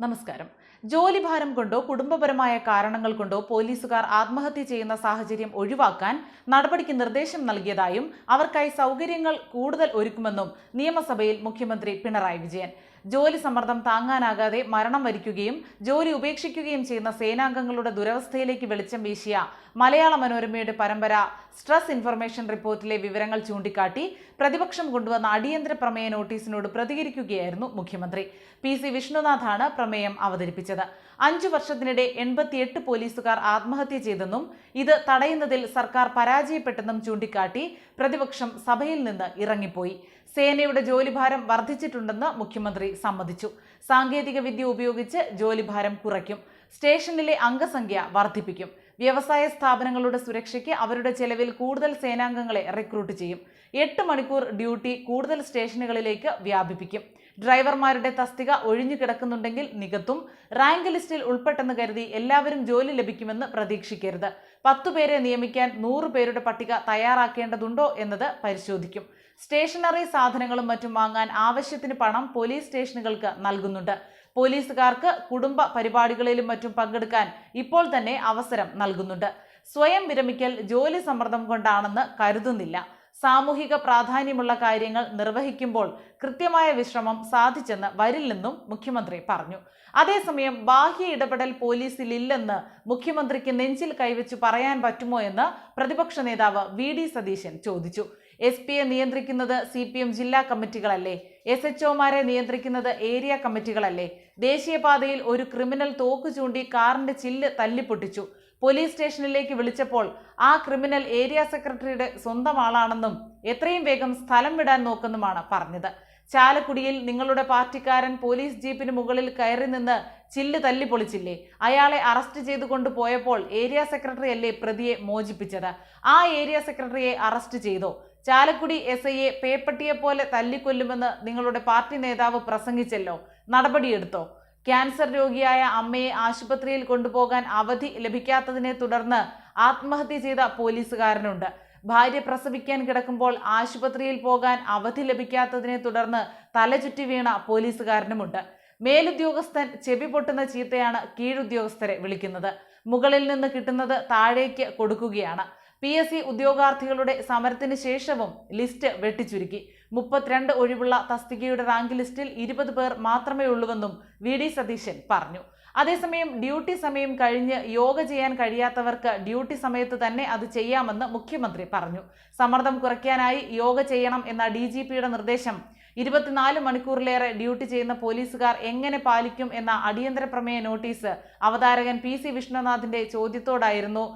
നമസ്കാരം. ജോലിഭാരം കൊണ്ടോ കുടുംബപരമായ കാരണങ്ങൾ കൊണ്ടോ പോലീസുകാർ ആത്മഹത്യ ചെയ്യുന്ന സാഹചര്യം ഒഴിവാക്കാൻ നടപടിക്ക് നിർദ്ദേശം നൽകിയതായും അവർക്കായി സൗകര്യങ്ങൾ കൂടുതൽ ഒരുക്കുമെന്നും നിയമസഭയിൽ മുഖ്യമന്ത്രി പിണറായി വിജയൻ. ജോലി സമ്മർദ്ദം താങ്ങാനാകാതെ മരണം വരിക്കുകയും ജോലി ഉപേക്ഷിക്കുകയും ചെയ്യുന്ന സേനാംഗങ്ങളുടെ ദുരവസ്ഥയിലേക്ക് വെളിച്ചം വീശിയ മലയാള മനോരമയുടെ പരമ്പര സ്ട്രെസ് ഇൻഫർമേഷൻ റിപ്പോർട്ടിലെ വിവരങ്ങൾ ചൂണ്ടിക്കാട്ടി പ്രതിപക്ഷം കൊണ്ടുവന്ന അടിയന്തര പ്രമേയ നോട്ടീസിനോട് പ്രതികരിക്കുകയായിരുന്നു മുഖ്യമന്ത്രി. പി സി വിഷ്ണുനാഥാണ് പ്രമേയം അവതരിപ്പിച്ചത്. അഞ്ചു വർഷത്തിനിടെ എൺപത്തിയെട്ട് പോലീസുകാർ ആത്മഹത്യ ചെയ്തെന്നും ഇത് തടയുന്നതിൽ സർക്കാർ പരാജയപ്പെട്ടെന്നും ചൂണ്ടിക്കാട്ടി പ്രതിപക്ഷം സഭയിൽ നിന്ന് ഇറങ്ങിപ്പോയി. സേനയുടെ ജോലിഭാരം വർദ്ധിച്ചിട്ടുണ്ടെന്ന് മുഖ്യമന്ത്രി സമ്മതിച്ചു. സാങ്കേതിക വിദ്യ ഉപയോഗിച്ച് ജോലിഭാരം കുറയ്ക്കും. സ്റ്റേഷനിലെ അംഗസംഖ്യ വർദ്ധിപ്പിക്കും. വ്യവസായ സ്ഥാപനങ്ങളുടെ സുരക്ഷയ്ക്ക് അവരുടെ ചെലവിൽ കൂടുതൽ സേനാംഗങ്ങളെ റിക്രൂട്ട് ചെയ്യും. എട്ട് മണിക്കൂർ ഡ്യൂട്ടി കൂടുതൽ സ്റ്റേഷനുകളിലേക്ക് വ്യാപിപ്പിക്കും. ഡ്രൈവർമാരുടെ തസ്തിക ഒഴിഞ്ഞു കിടക്കുന്നുണ്ടെങ്കിൽ നികത്തും. റാങ്ക് ലിസ്റ്റിൽ ഉൾപ്പെട്ടെന്ന് കരുതി എല്ലാവരും ജോലി ലഭിക്കുമെന്ന് പ്രതീക്ഷിക്കരുത്. പത്തു പേരെ നിയമിക്കാൻ നൂറ് പേരുടെ പട്ടിക തയ്യാറാക്കേണ്ടതുണ്ടോ എന്നത് പരിശോധിക്കും. സ്റ്റേഷനറി സാധനങ്ങളും മറ്റും വാങ്ങാൻ ആവശ്യത്തിന് പണം പോലീസ് സ്റ്റേഷനുകൾക്ക് നൽകുന്നുണ്ട്. പോലീസുകാർക്ക് കുടുംബ പരിപാടികളിലും മറ്റും പങ്കെടുക്കാൻ ഇപ്പോൾ തന്നെ അവസരം നൽകുന്നുണ്ട്. സ്വയം വിരമിക്കൽ ജോലി സമ്മർദ്ദം കൊണ്ടാണെന്ന് കരുതുന്നില്ല. സാമൂഹിക പ്രാധാന്യമുള്ള കാര്യങ്ങൾ നിർവഹിക്കുമ്പോൾ കൃത്യമായ വിശ്രമം സാധിച്ചെന്ന് വരില്ലെന്നും മുഖ്യമന്ത്രി പറഞ്ഞു. അതേസമയം ബാഹ്യ ഇടപെടൽ പോലീസിലില്ലെന്ന് മുഖ്യമന്ത്രിക്ക് നെഞ്ചിൽ കൈവച്ചു പറയാൻ പറ്റുമോ എന്ന് പ്രതിപക്ഷ നേതാവ് വി ഡി സതീശൻ ചോദിച്ചു. എസ് പിയെ നിയന്ത്രിക്കുന്നത് സി പി എം ജില്ലാ കമ്മിറ്റികളല്ലേ? എസ് എച്ച് ഒമാരെ നിയന്ത്രിക്കുന്നത് ഏരിയ കമ്മിറ്റികളല്ലേ? ദേശീയപാതയിൽ ഒരു ക്രിമിനൽ തോക്ക് ചൂണ്ടി കാറിന്റെ ചില്ല് തല്ലിപ്പൊട്ടിച്ചു. പോലീസ് സ്റ്റേഷനിലേക്ക് വിളിച്ചപ്പോൾ ആ ക്രിമിനൽ ഏരിയ സെക്രട്ടറിയുടെ സ്വന്തം ആളാണെന്നും എത്രയും വേഗം സ്ഥലം വിടാൻ നോക്കുന്നുമാണ് പറഞ്ഞത്. ചാലക്കുടിയിൽ നിങ്ങളുടെ പാർട്ടിക്കാരൻ പോലീസ് ജീപ്പിന് മുകളിൽ കയറി നിന്ന് ചില്ല് തല്ലി പൊളിച്ചില്ലേ? അയാളെ അറസ്റ്റ് ചെയ്തു കൊണ്ടുപോയപ്പോൾ ഏരിയ സെക്രട്ടറി അല്ലേ പ്രതിയെ മോചിപ്പിച്ചത്? ആ ഏരിയ സെക്രട്ടറിയെ അറസ്റ്റ് ചെയ്തോ? ചാലക്കുടി എസ് ഐയെ പേപ്പട്ടിയെ പോലെ തല്ലിക്കൊല്ലുമെന്ന് നിങ്ങളുടെ പാർട്ടി നേതാവ് പ്രസംഗിച്ചല്ലോ? നടപടിയെടുത്തോ? ക്യാൻസർ രോഗിയായ അമ്മയെ ആശുപത്രിയിൽ കൊണ്ടുപോകാൻ അവധി ലഭിക്കാത്തതിനെ തുടർന്ന് ആത്മഹത്യ ചെയ്ത പോലീസുകാരനുണ്ട്. ഭാര്യ പ്രസവിക്കാൻ കിടക്കുമ്പോൾ ആശുപത്രിയിൽ പോകാൻ അവധി ലഭിക്കാത്തതിനെ തുടർന്ന് തലചുറ്റി വീണ പോലീസുകാരനുമുണ്ട്. മേലുദ്യോഗസ്ഥൻ ചെവി പൊട്ടുന്ന ചീത്തയാണ് കീഴുദ്യോഗസ്ഥരെ വിളിക്കുന്നത്. മുകളിൽ നിന്ന് കിട്ടുന്നത് താഴേക്ക് കൊടുക്കുകയാണ്. പി എസ് സി ഉദ്യോഗാർത്ഥികളുടെ സമരത്തിന് ശേഷവും ലിസ്റ്റ് വെട്ടിച്ചുരുക്കി. മുപ്പത്തിരണ്ട് ഒഴിവുള്ള തസ്തികയുടെ റാങ്ക് ലിസ്റ്റിൽ ഇരുപത് പേർ മാത്രമേ ഉള്ളൂവെന്നും വി ഡി സതീശൻ പറഞ്ഞു. അതേസമയം ഡ്യൂട്ടി സമയം കഴിഞ്ഞ് യോഗ ചെയ്യാൻ കഴിയാത്തവർക്ക് ഡ്യൂട്ടി സമയത്ത് തന്നെ അത് ചെയ്യാമെന്ന് മുഖ്യമന്ത്രി പറഞ്ഞു. സമ്മർദ്ദം കുറയ്ക്കാനായി യോഗ ചെയ്യണം എന്ന ഡി ജി പിയുടെ നിർദ്ദേശം. ഇരുപത്തിനാല് മണിക്കൂറിലേറെ ഡ്യൂട്ടി ചെയ്യുന്ന പോലീസുകാർ എങ്ങനെ പാലിക്കും എന്ന അടിയന്തര പ്രമേയ നോട്ടീസ് അവതാരകൻ പി സി വിഷ്ണുനാഥിന്റെ ചോദ്യത്തോടായിരുന്നു.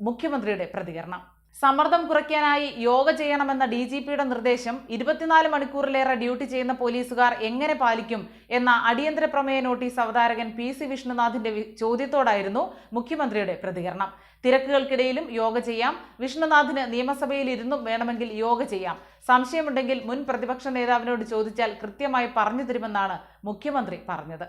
മുഖ്യമന്ത്രിയുടെ പ്രതികരണം. സമ്മർദ്ദം കുറയ്ക്കാനായി യോഗ ചെയ്യണമെന്ന ഡി ജി പിയുടെ നിർദ്ദേശം ഇരുപത്തിനാല് മണിക്കൂറിലേറെ ഡ്യൂട്ടി ചെയ്യുന്ന പോലീസുകാർ എങ്ങനെ പാലിക്കും എന്ന അടിയന്തര പ്രമേയ നോട്ടീസ് അവതാരകൻ പി സി വിഷ്ണുനാഥിന്റെ ചോദ്യത്തോടായിരുന്നു മുഖ്യമന്ത്രിയുടെ പ്രതികരണം. തിരക്കുകൾക്കിടയിലും യോഗ ചെയ്യാം. വിഷ്ണുനാഥിന് നിയമസഭയിൽ ഇരുന്നും വേണമെങ്കിൽ യോഗ ചെയ്യാം. സംശയമുണ്ടെങ്കിൽ മുൻ പ്രതിപക്ഷ നേതാവിനോട് ചോദിച്ചാൽ കൃത്യമായി പറഞ്ഞു തരുമെന്നാണ് മുഖ്യമന്ത്രി പറഞ്ഞത്.